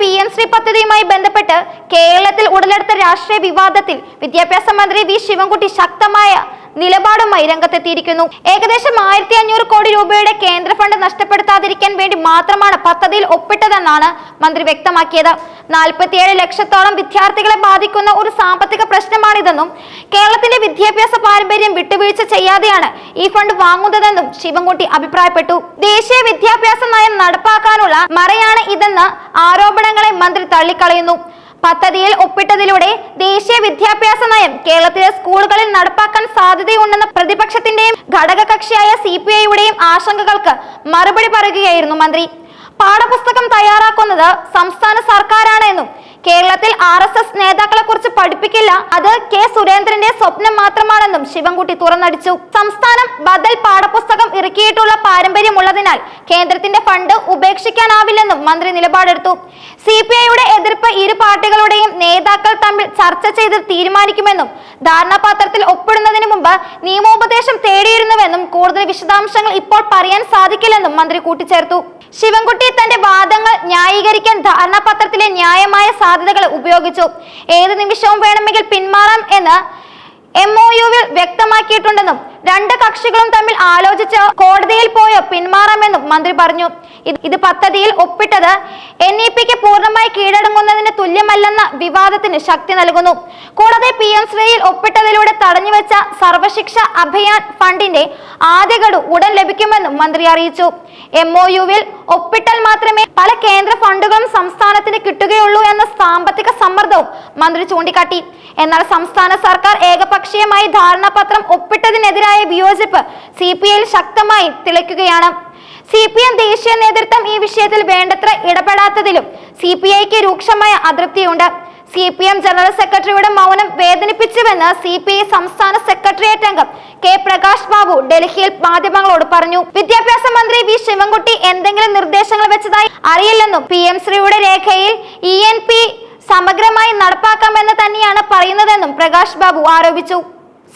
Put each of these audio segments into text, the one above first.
P M Shri പദ്ധതിയുമായി ബന്ധപ്പെട്ട് കേരളത്തിൽ ഉടലെടുത്ത രാഷ്ട്രീയ വിവാദത്തിൽ വിദ്യാഭ്യാസ മന്ത്രി വി ശിവൻകുട്ടി ശക്തമായ നിലപാടുമായി രംഗത്തെത്തിയിരിക്കുന്നു. ഏകദേശം ആയിരത്തി അഞ്ഞൂറ് കോടി രൂപയുടെ കേന്ദ്ര ഫണ്ട് നഷ്ടപ്പെടുത്താതിരിക്കാൻ വേണ്ടി മാത്രമാണ് പദ്ധതിയിൽ ഒപ്പിട്ടതെന്നാണ് മന്ത്രി വ്യക്തമാക്കിയത്. നാൽപ്പത്തിയേഴ് ലക്ഷത്തോളം വിദ്യാർത്ഥികളെ ബാധിക്കുന്ന ഒരു സാമ്പത്തിക പ്രശ്നമാണിതെന്നും കേരളത്തിന്റെ വിദ്യാഭ്യാസ പാരമ്പര്യം വിട്ടുവീഴ്ച ചെയ്യാതെയാണ് ഈ ഫണ്ട് വാങ്ങുന്നതെന്നും ശിവൻകുട്ടി അഭിപ്രായപ്പെട്ടു. ദേശീയ വിദ്യാഭ്യാസ നയം നടപ്പാക്കാനുള്ള മറയാണ് ഇതെന്ന് ആരോപണങ്ങളെ മന്ത്രി തള്ളിക്കളയുന്നു. പദ്ധതിയിൽ ഒപ്പിട്ടതിലൂടെ ദേശീയ വിദ്യാഭ്യാസ നയം കേരളത്തിലെ സ്കൂളുകളിൽ നടപ്പാക്കാൻ സാധ്യതയുണ്ടെന്ന പ്രതിപക്ഷത്തിന്റെയും ഘടകകക്ഷിയായ സി പി ഐയുടെയും ആശങ്കകൾക്ക് മറുപടി പറയുകയായിരുന്നു മന്ത്രി. പാഠപുസ്തകം തയ്യാറാക്കുന്നത് സംസ്ഥാന സർക്കാരാണ് എന്നും കേരളത്തിൽ ആർ എസ് എസ് നേതാക്കളെ കുറിച്ച് പഠിപ്പിക്കില്ല അത് കെ സുരേന്ദ്രന്റെ സ്വപ്നം മാത്രമാണെന്നും ശിവൻകുട്ടി തുറന്നടിച്ചു. സംസ്ഥാനം ബദൽ പാഠപുസ്തകം ഇറക്കിയിട്ടുള്ള പാരമ്പര്യമുള്ളതിനാൽ കേന്ദ്രത്തിന്റെ ഫണ്ട് ഉപേക്ഷിക്കാനാവില്ലെന്നും മന്ത്രി നിലപാടെടുത്തു. സി പി ഐയുടെ എതിർപ്പ് ഇരു പാർട്ടികളുടെയും നേതാക്കൾ തമ്മിൽ ചർച്ച ചെയ്ത് തീരുമാനിക്കുമെന്നും ധാരണാപത്രത്തിൽ ഒപ്പിടുന്നതിന് മുമ്പ് നിയമോപദേശം തേടിയിരുന്നുവെന്നും കൂടുതൽ വിശദാംശങ്ങൾ ഇപ്പോൾ പറയാൻ സാധിക്കില്ലെന്നും മന്ത്രി കൂട്ടിച്ചേർത്തു. ശിവൻകുട്ടി തന്റെ വാദങ്ങൾ ന്യായീകരിക്കാൻ ധാരണാപത്രത്തിലെ ന്യായമായ സാധ്യതകൾ ഉപയോഗിച്ചു. ഏത് നിമിഷവും വേണമെങ്കിൽ പിന്മാറാം എന്ന് എം ഒ യുവിൽ വ്യക്തമാക്കിയിട്ടുണ്ടെന്നും രണ്ട് കക്ഷികളും തമ്മിൽ ആലോചിച്ച് കോടതിയിൽ പോയോ പിന്മാറാമെന്നും മന്ത്രി പറഞ്ഞു. ഇത് പദ്ധതിയിൽ ഒപ്പിട്ടത് എൻ ഇ പിക്ക് പൂർണമായി കീഴടങ്ങുന്നതിന് തുല്യമല്ലെന്ന വിവാദത്തിന് ശക്തി നൽകുന്നു. കൂടാതെ പി എം ശ്രീയിൽ ഒപ്പിട്ടതിലൂടെ തടഞ്ഞുവെച്ച സർവശിക്ഷ അഭിയാൻ ഫണ്ടിന്റെ ആദ്യ ഗഡു ഉടൻ ലഭിക്കുമെന്നും മന്ത്രി അറിയിച്ചു. എം ഒ യുവിൽ ഒപ്പിട്ടാൽ മാത്രമേ പല കേന്ദ്ര ഫണ്ടുകളും സംസ്ഥാനത്തിന് കിട്ടുകയുള്ളൂ എന്ന സാമ്പത്തിക സമ്മർദ്ദവും മന്ത്രി ചൂണ്ടിക്കാട്ടി. എന്നാൽ സംസ്ഥാന സർക്കാർ ഏകപക്ഷീയമായി ധാരണാപത്രം ഒപ്പിട്ടതിനെതിരായ വിയോജിപ്പ് സി പി ഐയിൽ ശക്തമായി തിളയ്ക്കുകയാണ്. സി പി എം ദേശീയ നേതൃത്വം ഈ വിഷയത്തിൽ വേണ്ടത്ര ഇടപെടാത്തതിലും സി പി ഐക്ക് രൂക്ഷമായ അതൃപ്തിയുണ്ട്. സി പി എം ജനറൽ സെക്രട്ടറിയുടെ മൗനം വേദനിപ്പിച്ചുവെന്ന് സി പി ഐ സംസ്ഥാന സെക്രട്ടേറിയറ്റ് അംഗം കെ പ്രകാശ് ബാബു ഡൽഹിയിൽ മാധ്യമങ്ങളോട് പറഞ്ഞു. വിദ്യാഭ്യാസ മന്ത്രി വി ശിവൻകുട്ടി എന്തെങ്കിലും നിർദ്ദേശങ്ങൾ വെച്ചതായി അറിയില്ലെന്നും പി എം ശ്രീയുടെ രേഖയിൽ ഇ എൻ പി സമഗ്രമായി നടപ്പാക്കാമെന്ന് തന്നെയാണ് പറയുന്നതെന്നും പ്രകാശ് ബാബു ആരോപിച്ചു.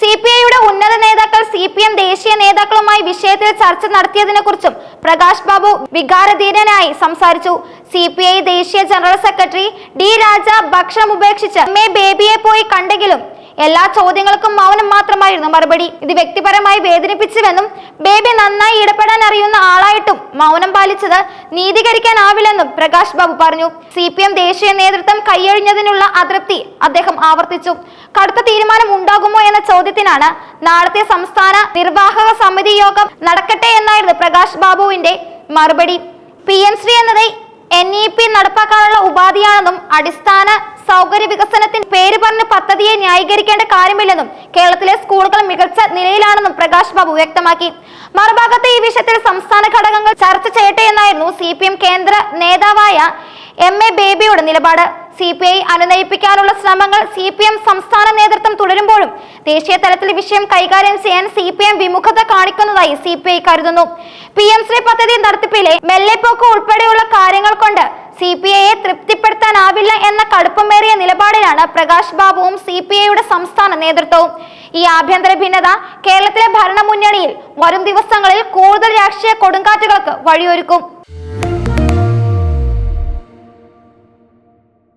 സി പി ഐയുടെ ഉന്നത നേതാക്കൾ സി പി എം ദേശീയ നേതാക്കളുമായി വിഷയത്തിൽ ചർച്ച നടത്തിയതിനെ കുറിച്ചും പ്രകാശ് ബാബു വികാരധീരനായി സംസാരിച്ചു. സി പി ഐ ദേശീയ ജനറൽ സെക്രട്ടറി ഡി രാജ ഭക്ഷണം ഉപേക്ഷിച്ച് എം എ ബേബിയെ പോയി കണ്ടെങ്കിലും എല്ലാ ചോദ്യങ്ങൾക്കും മൗനം മാത്രമായിരുന്നു മറുപടി. ഇത് വ്യക്തിപരമായി വേദനിപ്പിച്ചുവെന്നും ബേബി നന്നായി ഇടപെടാൻ അറിയുന്ന ആളായിട്ടും മൗനം പാലിച്ചത് നീതീകരിക്കാനാവില്ലെന്നും പ്രകാശ് ബാബു പറഞ്ഞു. സി പി എം ദേശീയ നേതൃത്വം കൈയഴിഞ്ഞതിനുള്ള അതൃപ്തി അദ്ദേഹം ആവർത്തിച്ചു. കടുത്ത തീരുമാനം ഉണ്ടാകുമോ എന്ന ചോദ്യത്തിനാണ് നാളത്തെ സംസ്ഥാന നിർവാഹക സമിതി യോഗം നടക്കട്ടെ എന്നായിരുന്നു പ്രകാശ് ബാബുവിന്റെ മറുപടി. പി എം ശ്രീ എന്നത് എൻ ഇ പി നടപ്പാക്കാനുള്ള ഉപാധിയാണെന്നും അടിസ്ഥാന സൗകര്യ വികസനത്തിന് പേര് പറഞ്ഞ് പദ്ധതിയെ ന്യായീകരിക്കേണ്ട കാര്യമില്ലെന്നും കേരളത്തിലെ സ്കൂളുകൾ മികച്ച നിലയിലാണെന്നും പ്രകാശ് ബാബു വ്യക്തമാക്കി. മറുഭാഗത്ത് ഈ വിഷയത്തിൽ സംസ്ഥാന ഘടകങ്ങൾ ചർച്ച ചെയ്യട്ടെ എന്നായിരുന്നു സി കേന്ദ്ര നേതാവായ എം എ ബേബിയുടെ നിലപാട്. സി പി ഐ അനുനയിപ്പിക്കാനുള്ള ശ്രമങ്ങൾ സി പി എം സംസ്ഥാന നേതൃത്വം തുടരുമ്പോഴും ദേശീയ തലത്തിൽ വിഷയം കൈകാര്യം ചെയ്യാൻ സി പി എം വിമുഖത കാണിക്കുന്നതായി സി പി ഐ കരുതുന്നു. പി എം ശ്രീ പദ്ധതി നടത്തിപ്പിലെ മെല്ലെപ്പോക്ക് ഉൾപ്പെടെയുള്ള കാര്യങ്ങൾ കൊണ്ട് സി പി ഐയെ തൃപ്തിപ്പെടുത്താനാവില്ല എന്ന കടുപ്പമേറിയ നിലപാടിലാണ് പ്രകാശ് ബാബുവും സി പി ഐയുടെ സംസ്ഥാന നേതൃത്വവും. ഈ ആഭ്യന്തര ഭിന്നത കേരളത്തിലെ ഭരണമുന്നണിയിൽ വരും ദിവസങ്ങളിൽ കൂടുതൽ രാഷ്ട്രീയ കൊടുങ്കാറ്റുകൾക്ക് വഴിയൊരുക്കും.